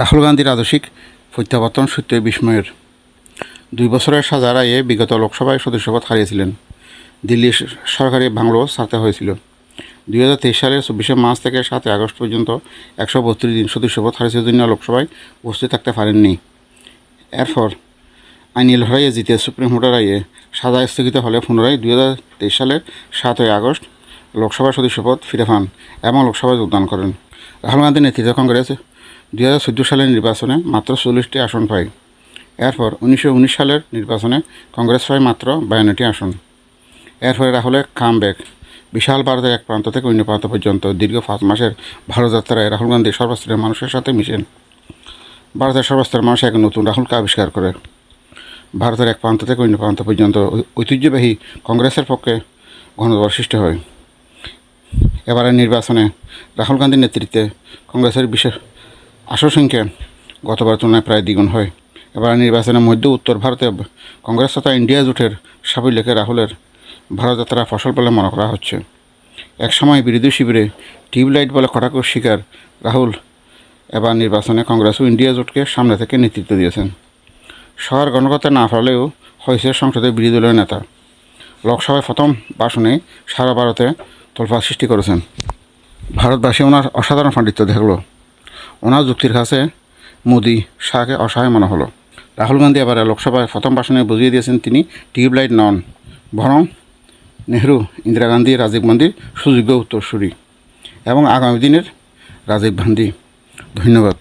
রাহুল গান্ধীর আদর্শিক প্রত্যাবর্তন সত্যই বিস্ময়ের। দুই বছরের সাজা আয়ে বিগত লোকসভায় সদস্যপদ হারিয়েছিলেন। দিল্লি সরকারি বাংলো ছাড়তে হয়েছিল। দুই হাজার তেইশ সালের চব্বিশে মার্চ থেকে সাতই আগস্ট পর্যন্ত একশো বত্রিশ দিন সদস্যপদ হারিয়েছে জন্য লোকসভায় উপস্থিত থাকতে পারেননি। এরপর আইনি লড়াইয়ে জিতে সুপ্রিম কোর্টের রায়ে সাজা স্থগিত হলে পুনরায় দুই হাজার তেইশ সালের সাতই আগস্ট লোকসভার সদস্যপদ ফিরে পান এবং লোকসভায় যোগদান করেন। রাহুল গান্ধীর নেতৃত্বে কংগ্রেস দুই হাজার চোদ্দ সালের নির্বাচনে মাত্র চল্লিশটি আসন পায়। এরপর উনিশশো উনিশ সালের নির্বাচনে কংগ্রেস পায় মাত্র বায়ান্নটি আসন। এরপরে রাহুলের কাম ব্যাক বিশাল ভারতের এক প্রান্ত থেকে অন্য প্রান্ত পর্যন্ত দীর্ঘ পাঁচ মাসের ভারত যাত্রায় রাহুল গান্ধী সর্বস্তরের মানুষের সাথে মিশেন। ভারতের সর্বস্তরের মানুষ এক নতুন রাহুলকে আবিষ্কার করে। ভারতের এক প্রান্ত থেকে অন্য প্রান্ত পর্যন্ত ঐতিহ্যবাহী কংগ্রেসের পক্ষে ঘনদল সৃষ্টি হয়। এবারের নির্বাচনে রাহুল গান্ধীর নেতৃত্বে কংগ্রেসের বিশেষ আসন সংখ্যা গতবার তুলনায় প্রায় দ্বিগুণ হয়। এবার নির্বাচনে মধ্য উত্তর ভারতে কংগ্রেস তথা ইন্ডিয়া জোটের সাফল্যকে রাহুলের ভারত যাত্রা ফসল বলে মনে করা হচ্ছে। একসময় বিরোধী শিবিরে টিউবলাইট বলে কটাকুর শিকার রাহুল এবার নির্বাচনে কংগ্রেস ও ইন্ডিয়া জোটকে সামনে থেকে নেতৃত্ব দিয়েছেন। শহর গণকর্তা না পারলেও হয়েছে সংসদের বিরোধী দলের নেতা। লোকসভায় প্রথম ভাষণে সারা ভারতে তোলফাড় সৃষ্টি করেছেন। ভারতবাসী ওনার অসাধারণ পাণ্ডিত্য দেখল। ওনার যুক্তির কাছে মোদি শাহকে অসহায় মনে হলো। রাহুল গান্ধী এবার লোকসভায় প্রথম ভাষণে বুঝিয়ে দিয়েছেন তিনি, টিউবলাইট নন। বরং নেহরু, ইন্দিরা গান্ধী, রাজীব গান্ধীর সুযোগ্য উত্তরসূরি। এবং আগামী দিনের রাজীব গান্ধী। ধন্যবাদ।